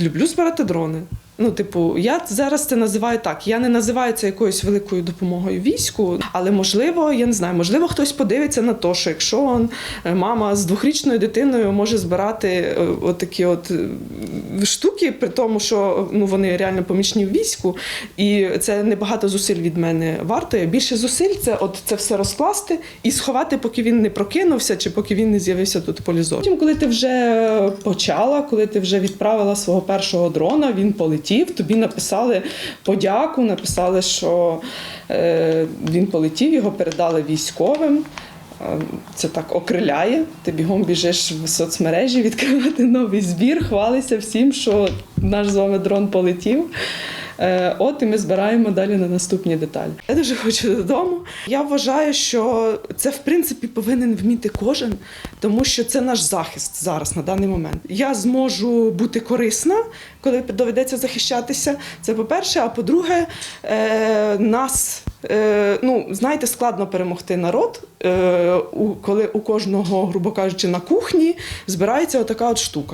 Люблю збирати дрони. Ну, типу, я зараз це називаю так. Я не називаю це якоюсь великою допомогою війську, але можливо, я не знаю, можливо, хтось подивиться на те, що якщо он, е, мама з двохрічною дитиною може збирати е, отакі от е, штуки, при тому, що ну вони реально помічні в війську, і це небагато зусиль від мене вартує. Більше зусиль це от це все розкласти і сховати, поки він не прокинувся, чи поки він не з'явився тут полі зору. Потім, коли ти вже почала, коли ти вже відправила свого першого дрона, він полетів. Тобі написали подяку, написали, що е, він полетів, його передали військовим. Е, Це так окриляє. Ти бігом біжиш в соцмережі відкривати новий збір, хвалися всім, що наш з вами дрон полетів. Е, От і ми збираємо далі на наступні деталі. Я дуже хочу додому. Я вважаю, що це в принципі повинен вміти кожен, тому що це наш захист зараз на даний момент. Я зможу бути корисна, коли доведеться захищатися. Це по-перше. А по-друге, е, нас. Е, ну, знаєте, складно перемогти народ, коли у кожного, грубо кажучи, на кухні збирається отака от штука.